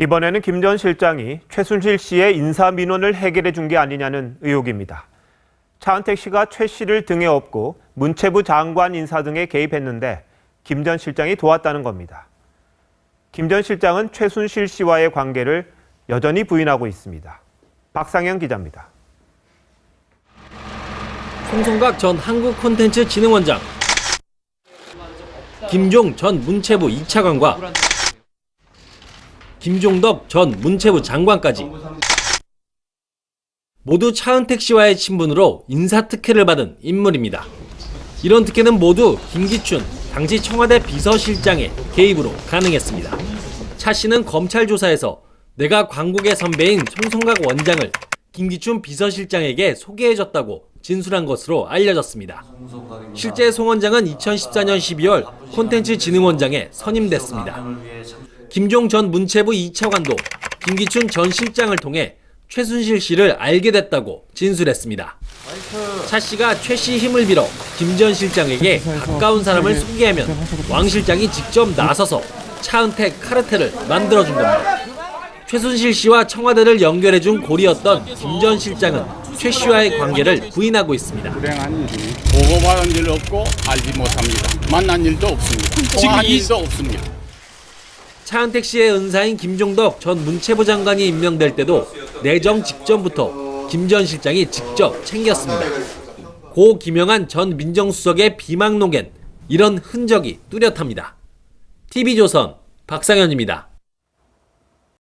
이번에는 김 전 실장이 최순실 씨의 인사 민원을 해결해 준 게 아니냐는 의혹입니다. 차은택 씨가 최 씨를 등에 업고 문체부 장관 인사 등에 개입했는데 김 전 실장이 도왔다는 겁니다. 김 전 실장은 최순실 씨와의 관계를 여전히 부인하고 있습니다. 박상현 기자입니다. 송성각 전 한국콘텐츠진흥원장, 김종 전 문체부 2차관과 김종덕 전 문체부 장관까지 모두 차은택 씨와의 친분으로 인사특혜를 받은 인물입니다. 이런 특혜는 모두 김기춘 당시 청와대 비서실장의 개입으로 가능했습니다. 차 씨는 검찰 조사에서 내가 광국의 선배인 송성각 원장을 김기춘 비서실장에게 소개해줬다고 진술한 것으로 알려졌습니다. 실제 송 원장은 2014년 12월 콘텐츠 진흥원장에 선임됐습니다. 김종 전 문체부 2차관도 김기춘 전 실장을 통해 최순실 씨를 알게 됐다고 진술했습니다. 차 씨가 최 씨 힘을 빌어 김 전 실장에게 가까운 사람을 소개하면 왕 실장이 직접 나서서 차은택 카르텔을 만들어준 겁니다. 최순실 씨와 청와대를 연결해준 고리였던 김 전 실장은 최 씨와의 관계를 부인하고 있습니다. 불행한 일이 보고받은 일 없고 알지 못합니다. 만난 일도 없습니다. 통화한 일도 없습니다. 차은택 씨의 은사인 김종덕 전 문체부 장관이 임명될 때도 내정 직전부터 김 전 실장이 직접 챙겼습니다. 고 김영한 전 민정수석의 비망록엔 이런 흔적이 뚜렷합니다. TV조선 박상현입니다.